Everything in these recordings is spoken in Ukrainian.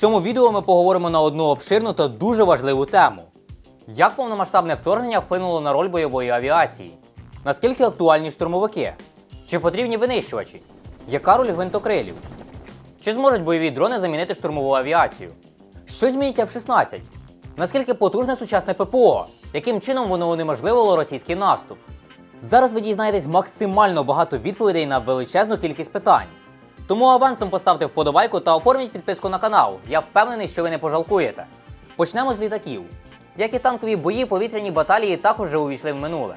цьому відео ми поговоримо на одну обширну та дуже важливу тему: як повномасштабне вторгнення вплинуло на роль бойової авіації? Наскільки актуальні штурмовики? Чи потрібні винищувачі? Яка роль гвинтокрилів? Чи зможуть бойові дрони замінити штурмову авіацію? Що змінить F-16? Наскільки потужне сучасне ППО? Яким чином воно унеможливило російський наступ? Зараз ви дізнаєтесь максимально багато відповідей на величезну кількість питань. Тому авансом поставте вподобайку та оформіть підписку на канал. Я впевнений, що ви не пожалкуєте. Почнемо з літаків. Як і танкові бої, повітряні баталії також вже увійшли в минуле.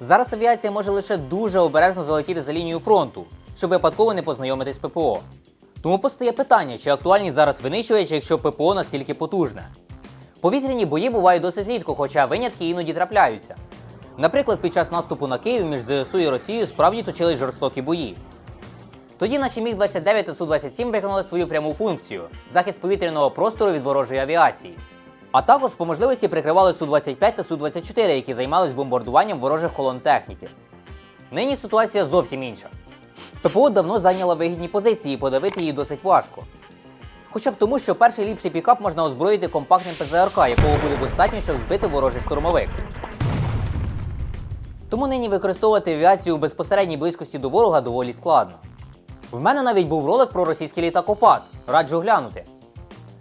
Зараз авіація може лише дуже обережно залетіти за лінію фронту, щоб випадково не познайомитись ППО. Тому постає питання, чи актуальні зараз винищувачі, якщо ППО настільки потужне. Повітряні бої бувають досить рідко, хоча винятки іноді трапляються. Наприклад, під час наступу на Київ між ЗСУ і Росією справді точились жорстокі бої. Тоді наші Міг-29 та Су-27 виконали свою пряму функцію захист повітряного простору від ворожої авіації. А також по можливості прикривали Су-25 та Су-24, які займались бомбардуванням ворожих колон техніки. Нині ситуація зовсім інша. ППО давно зайняла вигідні позиції, і подавити її досить важко. Хоча б тому, що перший ліпший пікап можна озброїти компактним ПЗРК, якого буде достатньо, щоб збити ворожий штурмовик. Тому нині використовувати авіацію у безпосередній близькості до ворога доволі складно. В мене навіть був ролик про російський літакопад, раджу глянути.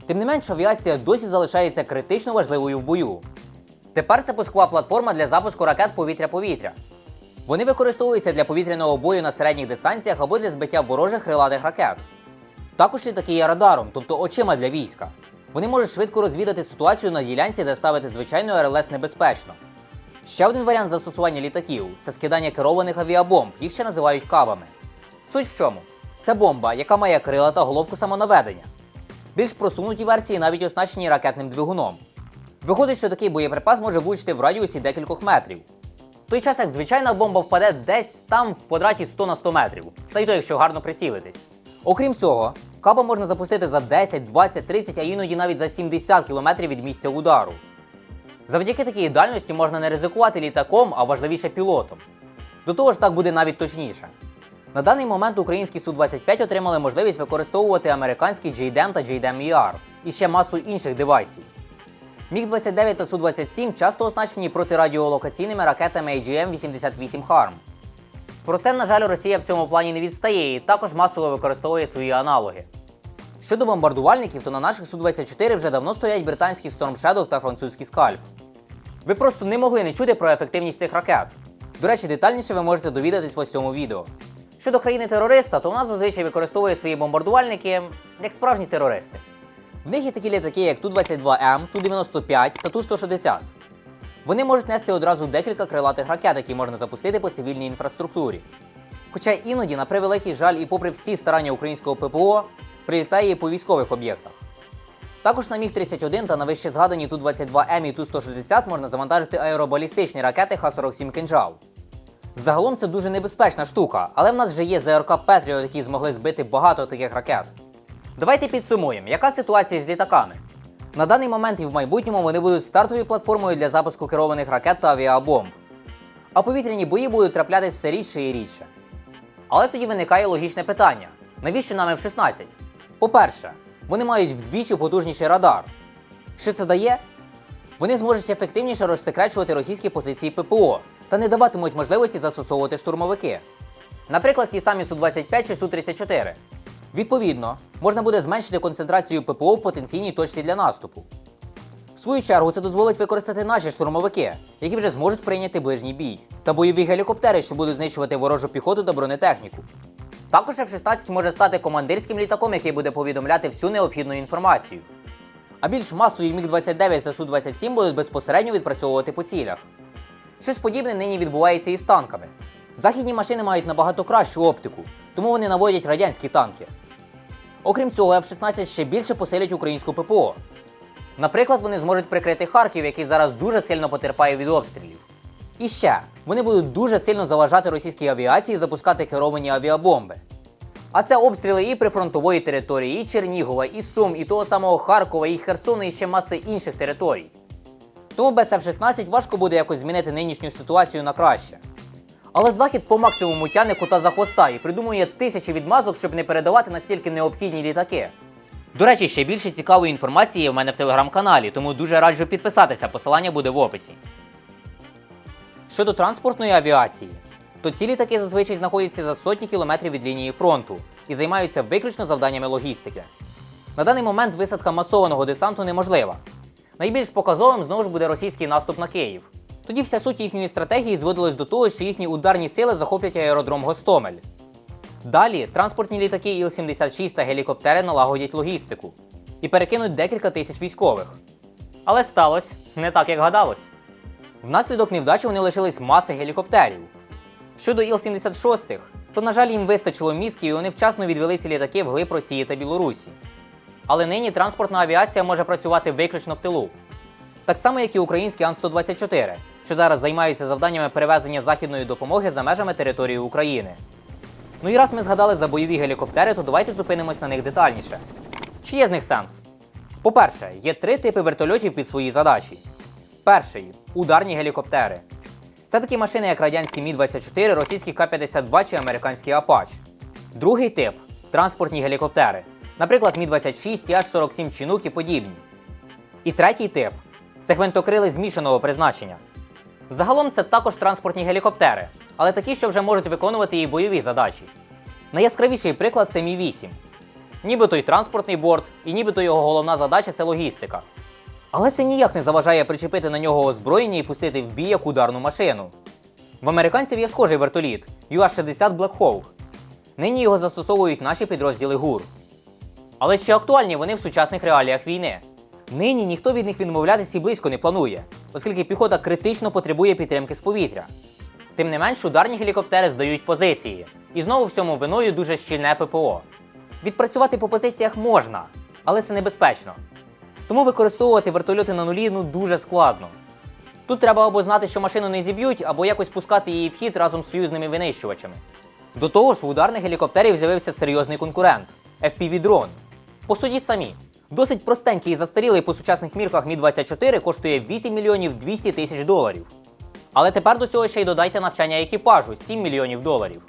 Тим не менш, авіація досі залишається критично важливою в бою. Тепер це пускова платформа для запуску ракет повітря-повітря. Вони використовуються для повітряного бою на середніх дистанціях або для збиття ворожих крилатих ракет. Також літаки є радаром, тобто очима для війська. Вони можуть швидко розвідати ситуацію на ділянці, де ставити звичайну РЛС небезпечно. Ще один варіант застосування літаків це скидання керованих авіабомб, їх ще називають кабами. Суть в чому? Це бомба, яка має крила та головку самонаведення. Більш просунуті версії навіть оснащені ракетним двигуном. Виходить, що такий боєприпас може влучити в радіусі декількох метрів. В той час, як звичайна бомба впаде десь там в квадраті 100 на 100 метрів, та й то, якщо гарно прицілитись. Окрім цього, каба можна запустити за 10, 20, 30, а іноді навіть за 70 кілометрів від місця удару. Завдяки такій дальності можна не ризикувати літаком, а важливіше пілотом. До того ж, так буде навіть точніше. На даний момент українські Су-25 отримали можливість використовувати американський JDAM та JDAM ER і ще масу інших девайсів. Міг-29 та Су-27 часто оснащені протирадіолокаційними ракетами AGM-88 HARM. Проте, на жаль, Росія в цьому плані не відстає і також масово використовує свої аналоги. Щодо бомбардувальників, то на наших Су-24 вже давно стоять британський Storm Shadow та французький скальп. Ви просто не могли не чути про ефективність цих ракет. До речі, детальніше ви можете довідатись в ось цьому відео. Щодо країни-терориста, то вона зазвичай використовує свої бомбардувальники як справжні терористи. В них є такі літаки, як Ту-22М, Ту-95 та Ту-160. Вони можуть нести одразу декілька крилатих ракет, які можна запустити по цивільній інфраструктурі. Хоча іноді, на превеликий жаль, і попри всі старання українського ППО, прилітає і по військових об'єктах. Також на Міг-31 та на вище згадані Ту-22М і Ту-160 можна завантажити аеробалістичні ракети Х-47 «Кинжал». Загалом це дуже небезпечна штука, але в нас вже є ЗРК Петріот, які змогли збити багато таких ракет. Давайте підсумуємо, яка ситуація з літаками. На даний момент і в майбутньому вони будуть стартовою платформою для запуску керованих ракет та авіабомб. А повітряні бої будуть траплятись все рідше і рідше. Але тоді виникає логічне питання: навіщо нам F-16? По-перше, вони мають вдвічі потужніший радар. Що це дає? Вони зможуть ефективніше розсекречувати російські позиції ППО та не даватимуть можливості застосовувати штурмовики. Наприклад, ті самі Су-25 чи Су-34. Відповідно, можна буде зменшити концентрацію ППО в потенційній точці для наступу. В свою чергу це дозволить використати наші штурмовики, які вже зможуть прийняти ближній бій, та бойові гелікоптери, що будуть знищувати ворожу піхоту та бронетехніку. Також F-16 може стати командирським літаком, який буде повідомляти всю необхідну інформацію. А більш масові Міг-29 та Су-27 будуть безпосередньо відпрацьовувати по цілях. Щось подібне нині відбувається і з танками. Західні машини мають набагато кращу оптику, тому вони наводять радянські танки. Окрім цього, F-16 ще більше посилять українську ППО. Наприклад, вони зможуть прикрити Харків, який зараз дуже сильно потерпає від обстрілів. І ще вони будуть дуже сильно заважати російській авіації запускати керовані авіабомби. А це обстріли і прифронтової території, і Чернігова, і Сум, і того самого Харкова, і Херсона, і ще маси інших територій. Тому без F-16 важко буде якось змінити нинішню ситуацію на краще. Але Захід по максимуму тяне кота за хвоста і придумує тисячі відмазок, щоб не передавати настільки необхідні літаки. До речі, ще більше цікавої інформації в мене в телеграм-каналі, тому дуже раджу підписатися, посилання буде в описі. Щодо транспортної авіації, то ці літаки зазвичай знаходяться за сотні кілометрів від лінії фронту і займаються виключно завданнями логістики. На даний момент висадка масованого десанту неможлива. Найбільш показовим знову ж буде російський наступ на Київ. Тоді вся суть їхньої стратегії зводилась до того, що їхні ударні сили захоплять аеродром Гостомель. Далі транспортні літаки Іл-76 та гелікоптери налагодять логістику і перекинуть декілька тисяч військових. Але сталося не так, як гадалось. Внаслідок невдачі вони лишились маси гелікоптерів. Щодо Іл-76, то, на жаль, їм вистачило мізків і вони вчасно відвели ці літаки вглиб Росії та Білорусі. Але нині транспортна авіація може працювати виключно в тилу. Так само, як і українські Ан-124, що зараз займаються завданнями перевезення західної допомоги за межами території України. Ну і раз ми згадали за бойові гелікоптери, то давайте зупинимось на них детальніше. Чи є з них сенс? По-перше, є три типи вертольотів під свої задачі. Перший ударні гелікоптери. Це такі машини, як радянські Мі-24, російські К-52 чи американський Апач. Другий тип транспортні гелікоптери. Наприклад, Мі-26, Сіаж-47 Чінук і подібні. І третій тип це гвинтокрили змішаного призначення. Загалом це також транспортні гелікоптери, але такі, що вже можуть виконувати і бойові задачі. Найяскравіший приклад це Мі-8. Нібито й транспортний борт, і нібито його головна задача це логістика. Але це ніяк не заважає причепити на нього озброєння і пустити в бій як ударну машину. В американців є схожий вертоліт UA-60 Black Hawk. Нині його застосовують наші підрозділи ГУР. Але чи актуальні вони в сучасних реаліях війни? Нині ніхто від них відмовлятися і близько не планує, оскільки піхота критично потребує підтримки з повітря. Тим не менш, ударні гелікоптери здають позиції, і знову в цьому виною дуже щільне ППО. Відпрацювати по позиціях можна, але це небезпечно. Тому використовувати вертольоти на нулі ну дуже складно. Тут треба або знати, що машину не зіб'ють, або якось пускати її в хід разом з союзними винищувачами. До того ж, в ударних гелікоптерів з'явився серйозний конкурент FPV-дрон. Посудіть самі. Досить простенький і застарілий по сучасних мірках Мі-24 коштує 8 мільйонів 200 тисяч доларів. Але тепер до цього ще й додайте навчання екіпажу 7 мільйонів доларів.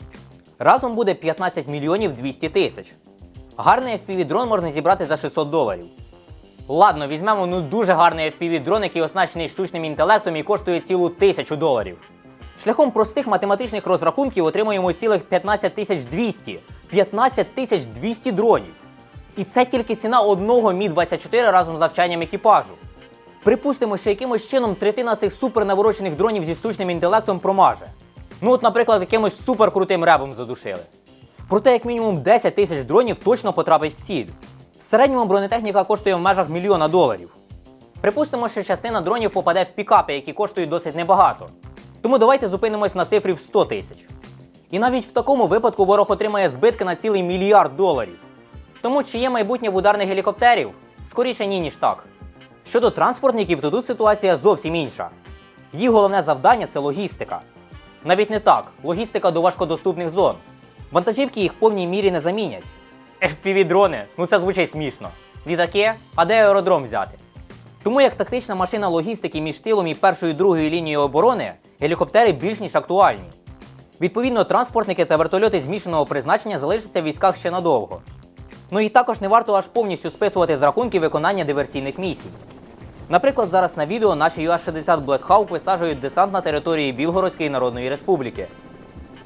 Разом буде 15 мільйонів 200 тисяч. Гарний FPV-дрон можна зібрати за 600 доларів. Ладно, візьмемо ну дуже гарний FPV-дрон, який оснащений штучним інтелектом і коштує цілу тисячу доларів. Шляхом простих математичних розрахунків отримуємо цілих 15 тисяч 200. 15 тисяч 200 дронів. І це тільки ціна одного Мі-24 разом з навчанням екіпажу. Припустимо, що якимось чином третина цих супернаворочених дронів зі штучним інтелектом промаже. Ну от, наприклад, якимось суперкрутим ребом задушили. Проте, як мінімум 10 тисяч дронів точно потрапить в ціль. В середньому бронетехніка коштує в межах мільйона доларів. Припустимо, що частина дронів попаде в пікапи, які коштують досить небагато. Тому давайте зупинимось на цифрі в 100 тисяч. І навіть в такому випадку ворог отримає збитки на цілий мільярд доларів. Тому чи є майбутнє в ударних гелікоптерів? Скоріше ні, ніж так. Щодо транспортників, то тут ситуація зовсім інша. Їх головне завдання це логістика. Навіть не так, логістика до важкодоступних зон. Вантажівки їх в повній мірі не замінять. FPV-дрони, ну це звучить смішно. Літаки, а де аеродром взяти? Тому як тактична машина логістики між тилом і першою і другою лінією оборони, гелікоптери більш ніж актуальні. Відповідно, транспортники та вертольоти змішаного призначення залишаться в військах ще надовго. Ну і також не варто аж повністю списувати з рахунків виконання диверсійних місій. Наприклад, зараз на відео наші UA-60 Black Hawk висаджують десант на території Білгородської Народної Республіки.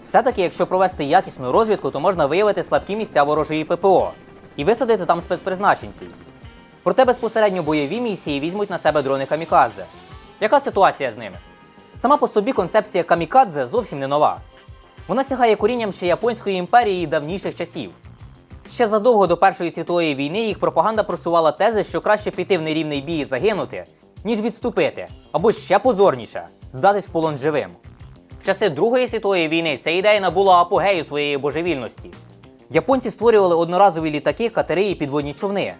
Все-таки, якщо провести якісну розвідку, то можна виявити слабкі місця ворожої ППО і висадити там спецпризначенців. Проте безпосередньо бойові місії візьмуть на себе дрони камікадзе. Яка ситуація з ними? Сама по собі концепція камікадзе зовсім не нова. Вона сягає корінням ще Японської імперії давніших часів. Ще задовго до Першої світової війни їх пропаганда просувала тези, що краще піти в нерівний бій і загинути, ніж відступити, або ще позорніше здатись в полон живим. В часи Другої світової війни ця ідея набула апогею своєї божевільності. Японці створювали одноразові літаки, катери і підводні човни,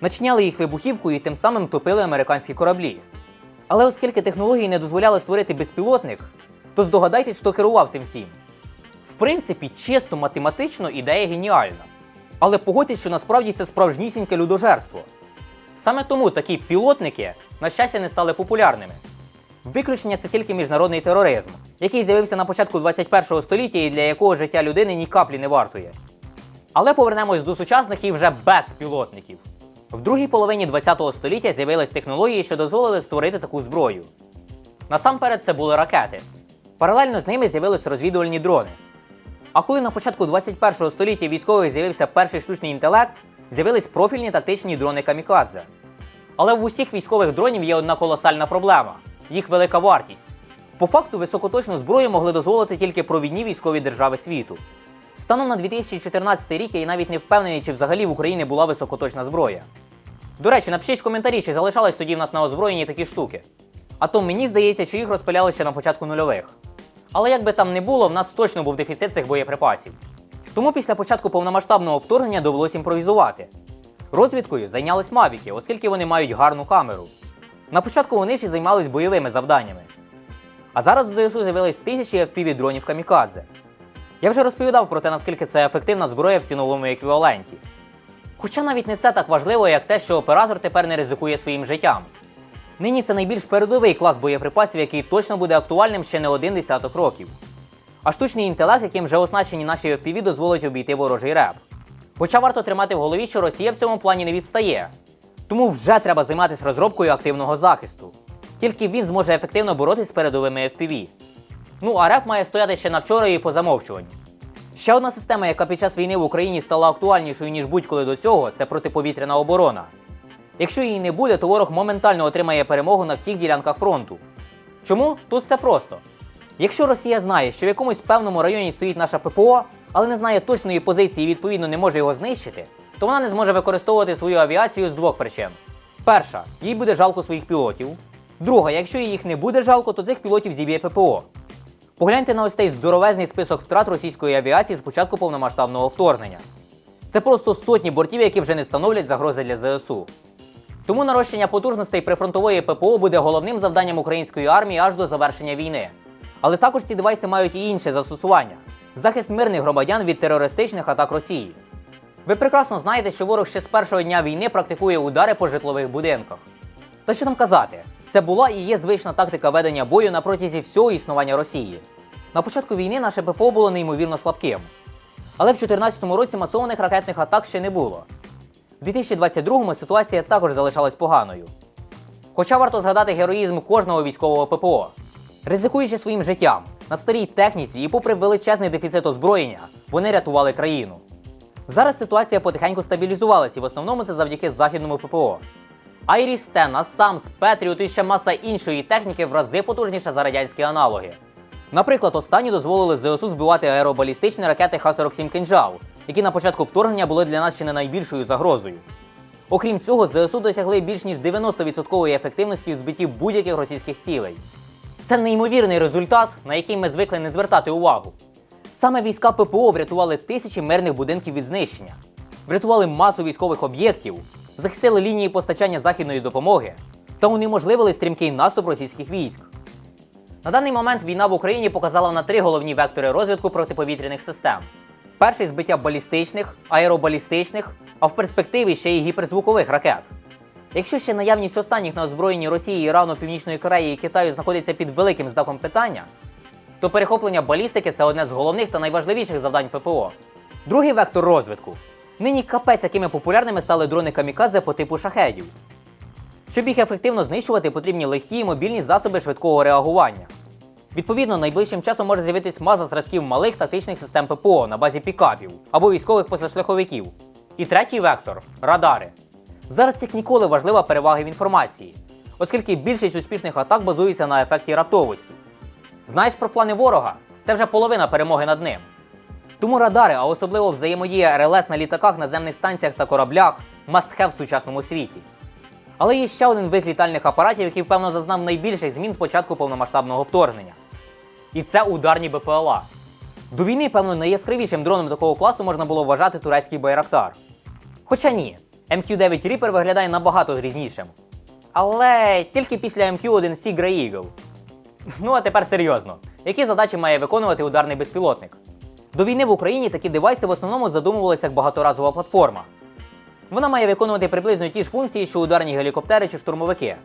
начиняли їх вибухівкою і тим самим топили американські кораблі. Але оскільки технології не дозволяли створити безпілотник, то здогадайтесь, хто керував цим всім. В принципі, чисто математично ідея геніальна. Але погодьтесь, що насправді це справжнісіньке людожерство. Саме тому такі пілотники, на щастя, не стали популярними. Виключення це тільки міжнародний тероризм, який з'явився на початку 21 століття і для якого життя людини ні каплі не вартує. Але повернемось до сучасних і вже без пілотників. В другій половині ХХ століття з'явились технології, що дозволили створити таку зброю. Насамперед це були ракети. Паралельно з ними з'явились розвідувальні дрони. А коли на початку 21 століття військових з'явився перший штучний інтелект, з'явились профільні тактичні дрони камікадзе. Але в усіх військових дронів є одна колосальна проблема їх велика вартість. По факту високоточну зброю могли дозволити тільки провідні військові держави світу. Станом на 2014 рік я навіть не впевнений, чи взагалі в Україні була високоточна зброя. До речі, напишіть в коментарі, чи залишались тоді в нас на озброєнні такі штуки. А то мені здається, що їх розпиляли ще на початку нульових. Але як би там не було, в нас точно був дефіцит цих боєприпасів. Тому після початку повномасштабного вторгнення довелося імпровізувати. Розвідкою зайнялись мавіки, оскільки вони мають гарну камеру. На початку вони ще займались бойовими завданнями. А зараз в ЗСУ з'явились тисячі FPV дронів камікадзе. Я вже розповідав про те, наскільки це ефективна зброя в ціновому еквіваленті. Хоча навіть не це так важливо, як те, що оператор тепер не ризикує своїм життям. Нині це найбільш передовий клас боєприпасів, який точно буде актуальним ще не один десяток років. А штучний інтелект, яким вже оснащені наші FPV, дозволить обійти ворожий реп. Хоча варто тримати в голові, що Росія в цьому плані не відстає. Тому вже треба займатися розробкою активного захисту. Тільки він зможе ефективно боротися з передовими FPV. Ну а реп має стояти ще на вчора і по замовчуванню. Ще одна система, яка під час війни в Україні стала актуальнішою, ніж будь-коли до цього, це протиповітряна оборона. Якщо її не буде, то ворог моментально отримає перемогу на всіх ділянках фронту. Чому? Тут все просто. Якщо Росія знає, що в якомусь певному районі стоїть наша ППО, але не знає точної позиції і відповідно не може його знищити, то вона не зможе використовувати свою авіацію з двох причин: перша, їй буде жалко своїх пілотів. Друга, якщо їх не буде жалко, то цих пілотів зіб'є ППО. Погляньте на ось цей здоровезний список втрат російської авіації з початку повномасштабного вторгнення. Це просто сотні бортів, які вже не становлять загрози для ЗСУ. Тому нарощення потужностей прифронтової ППО буде головним завданням української армії аж до завершення війни. Але також ці девайси мають і інше застосування захист мирних громадян від терористичних атак Росії. Ви прекрасно знаєте, що ворог ще з першого дня війни практикує удари по житлових будинках. Та що там казати, це була і є звична тактика ведення бою на протязі всього існування Росії. На початку війни наше ППО було неймовірно слабким. Але в 2014 році масованих ракетних атак ще не було. В 2022-му ситуація також залишалась поганою. Хоча варто згадати героїзм кожного військового ППО. Ризикуючи своїм життям на старій техніці і попри величезний дефіцит озброєння, вони рятували країну. Зараз ситуація потихеньку стабілізувалася, і в основному це завдяки західному ППО. Айріс Тен, Асам, Петріот і ще маса іншої техніки в рази потужніша за радянські аналоги. Наприклад, останні дозволили ЗСУ збивати аеробалістичні ракети Х-47 «Кинжал», які на початку вторгнення були для нас чи не найбільшою загрозою. Окрім цього, ЗСУ досягли більш ніж 90% ефективності в збитті будь-яких російських цілей. Це неймовірний результат, на який ми звикли не звертати увагу. Саме війська ППО врятували тисячі мирних будинків від знищення, врятували масу військових об'єктів, захистили лінії постачання західної допомоги та унеможливили стрімкий наступ російських військ. На даний момент війна в Україні показала на три головні вектори розвитку протиповітряних систем: перший збиття балістичних, аеробалістичних, а в перспективі ще й гіперзвукових ракет. Якщо ще наявність останніх на озброєнні Росії, Ірану, Північної Кореї і Китаю знаходиться під великим знаком питання, то перехоплення балістики це одне з головних та найважливіших завдань ППО. Другий вектор розвитку. Нині капець, якими популярними стали дрони камікадзе по типу шахедів. Щоб їх ефективно знищувати, потрібні легкі і мобільні засоби швидкого реагування. Відповідно, найближчим часом може з'явитись маза зразків малих тактичних систем ППО на базі пікапів або військових позашляховиків. І третій вектор радари. Зараз як ніколи важлива перевага в інформації, оскільки більшість успішних атак базується на ефекті раптовості. Знаєш про плани ворога? Це вже половина перемоги над ним. Тому радари, а особливо взаємодія РЛС на літаках, наземних станціях та кораблях must have в сучасному світі. Але є ще один вид літальних апаратів, який, певно, зазнав найбільших змін з початку повномасштабного вторгнення. І це ударні БПЛА. До війни, певно, найяскравішим дроном такого класу можна було вважати турецький Байрактар. Хоча ні, MQ-9 Reaper виглядає набагато грізнішим. Але тільки після MQ-1C Grey Eagle. Ну а тепер серйозно. Які задачі має виконувати ударний безпілотник? До війни в Україні такі девайси в основному задумувалися як багаторазова платформа. Вона має виконувати приблизно ті ж функції, що ударні гелікоптери чи штурмовики.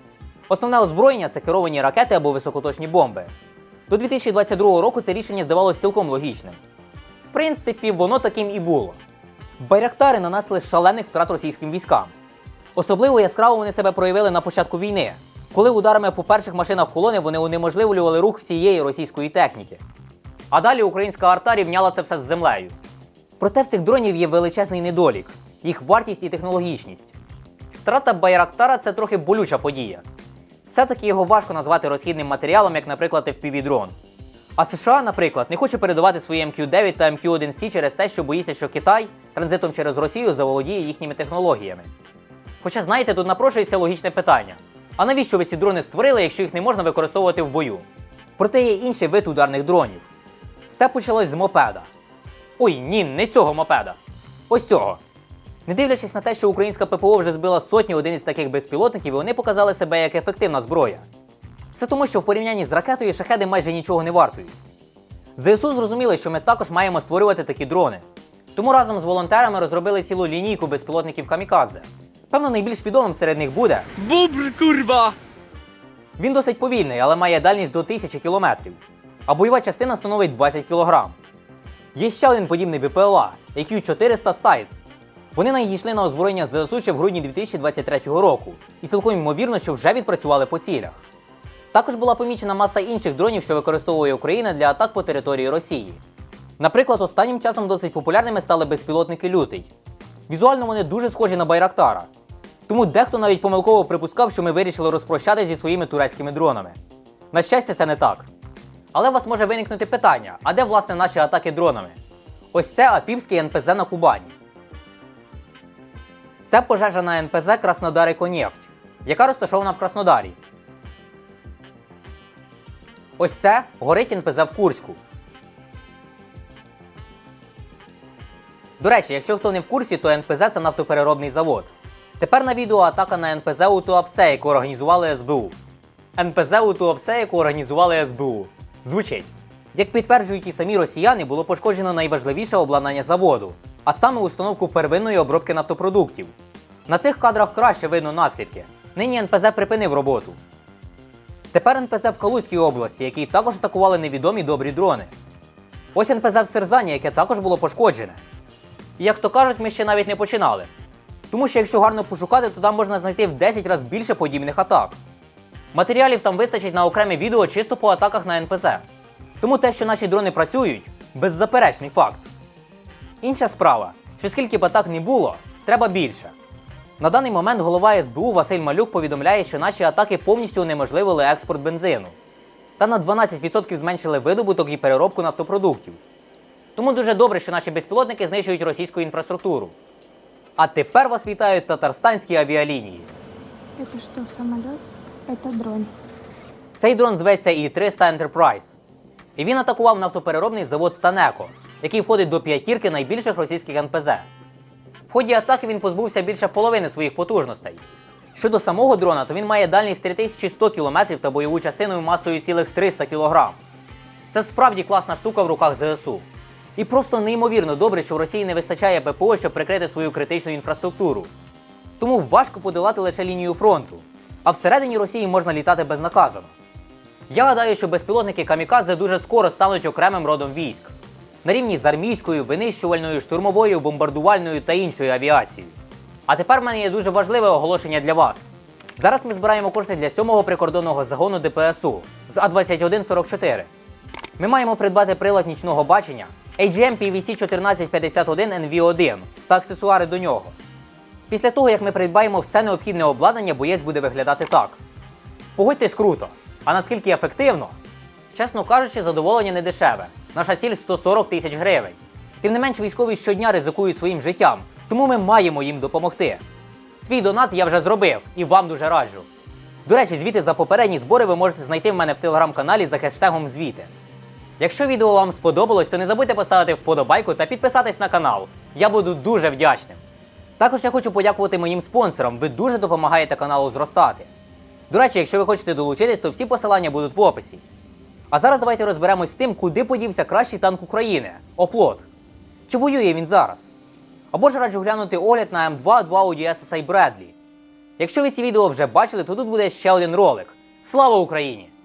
Основне озброєння це керовані ракети або високоточні бомби. До 2022 року це рішення здавалось цілком логічним. В принципі, воно таким і було. Байрактари нанесли шалених втрат російським військам. Особливо яскраво вони себе проявили на початку війни, коли ударами по перших машинах колони вони унеможливлювали рух всієї російської техніки. А далі українська арта рівняла це все з землею. Проте в цих дронів є величезний недолік їх вартість і технологічність. Втрата Байрактара це трохи болюча подія. Все-таки його важко назвати розхідним матеріалом, як, наприклад, FPV-дрон. А США, наприклад, не хоче передавати свої МQ-9 та МQ-1C через те, що боїться, що Китай транзитом через Росію заволодіє їхніми технологіями. Хоча, знаєте, тут напрошується логічне питання: а навіщо ви ці дрони створили, якщо їх не можна використовувати в бою? Проте є інший вид ударних дронів. Все почалось з мопеда. Ой, ні, не цього мопеда. Ось цього. Не дивлячись на те, що українська ППО вже збила сотні одиниць таких безпілотників, і вони показали себе як ефективна зброя. Все тому, що в порівнянні з ракетою шахеди майже нічого не вартують. ЗСУ зрозуміли, що ми також маємо створювати такі дрони. Тому разом з волонтерами розробили цілу лінійку безпілотників камікадзе. Певно, найбільш відомим серед них буде. Бубр, курва! Він досить повільний, але має дальність до 1000 кілометрів. А бойова частина становить 20 кг. Є ще один подібний БПЛА AQ400 Size. Вони надійшли на озброєння ЗСУ ще в грудні 2023 року, і цілком ймовірно, що вже відпрацювали по цілях. Також була помічена маса інших дронів, що використовує Україна для атак по території Росії. Наприклад, останнім часом досить популярними стали безпілотники Лютий. Візуально вони дуже схожі на Байрактара. Тому дехто навіть помилково припускав, що ми вирішили розпрощатися зі своїми турецькими дронами. На щастя, це не так. Але у вас може виникнути питання: а де власне наші атаки дронами? Ось це Афіпський НПЗ на Кубані. Це пожежа на НПЗ Краснодар Еконефть, яка розташована в Краснодарі. Ось це горить НПЗ в Курську. До речі, якщо хто не в курсі, то НПЗ це нафтопереробний завод. Тепер на відео атака на НПЗ у Туапсе, яку організували СБУ. НПЗ у Туапсе, яку організували СБУ. Звучить. Як підтверджують і самі росіяни, було пошкоджено найважливіше обладнання заводу, а саме установку первинної обробки нафтопродуктів. На цих кадрах краще видно наслідки. Нині НПЗ припинив роботу. Тепер НПЗ в Калузькій області, який також атакували невідомі добрі дрони. Ось НПЗ в Серзані, яке також було пошкоджене. І як то кажуть, ми ще навіть не починали. Тому що якщо гарно пошукати, то там можна знайти в 10 разів більше подібних атак. Матеріалів там вистачить на окреме відео чисто по атаках на НПЗ. Тому те, що наші дрони працюють, беззаперечний факт. Інша справа, що скільки б атак не було, треба більше. На даний момент голова СБУ Василь Малюк повідомляє, що наші атаки повністю унеможливили експорт бензину та на 12% зменшили видобуток і переробку нафтопродуктів. Тому дуже добре, що наші безпілотники знищують російську інфраструктуру. А тепер вас вітають татарстанські авіалінії. Это что, самолет? Это дрон. Цей дрон зветься І-300 Enterprise. І він атакував нафтопереробний завод Танеко, який входить до п'ятірки найбільших російських НПЗ. В ході атаки він позбувся більше половини своїх потужностей. Щодо самого дрона, то він має дальність 3100 км та бойову частину масою цілих 300 кг. Це справді класна штука в руках ЗСУ. І просто неймовірно добре, що в Росії не вистачає ППО, щоб прикрити свою критичну інфраструктуру. Тому важко подолати лише лінію фронту. А всередині Росії можна літати безнаказано. Я гадаю, що безпілотники камікадзе дуже скоро стануть окремим родом військ на рівні з армійською, винищувальною, штурмовою, бомбардувальною та іншою авіацією. А тепер в мене є дуже важливе оголошення для вас. Зараз ми збираємо кошти для 7-го прикордонного загону ДПСУ з А2144. Ми маємо придбати прилад нічного бачення AGM PVC 1451 NV1 та аксесуари до нього. Після того, як ми придбаємо все необхідне обладнання, боєць буде виглядати так. Погодьтесь круто. А наскільки ефективно? Чесно кажучи, задоволення не дешеве. Наша ціль 140 тисяч гривень. Тим не менш, військові щодня ризикують своїм життям, тому ми маємо їм допомогти. Свій донат я вже зробив і вам дуже раджу. До речі, звіти за попередні збори ви можете знайти в мене в телеграм-каналі за хештегом звіти. Якщо відео вам сподобалось, то не забудьте поставити вподобайку та підписатись на канал. Я буду дуже вдячним. Також я хочу подякувати моїм спонсорам. Ви дуже допомагаєте каналу зростати. До речі, якщо ви хочете долучитись, то всі посилання будуть в описі. А зараз давайте розберемось з тим, куди подівся кращий танк України оплот. Чи воює він зараз? Або ж раджу глянути огляд на М2 2 Audi SSI Bradley. Якщо ви ці відео вже бачили, то тут буде ще один ролик. Слава Україні!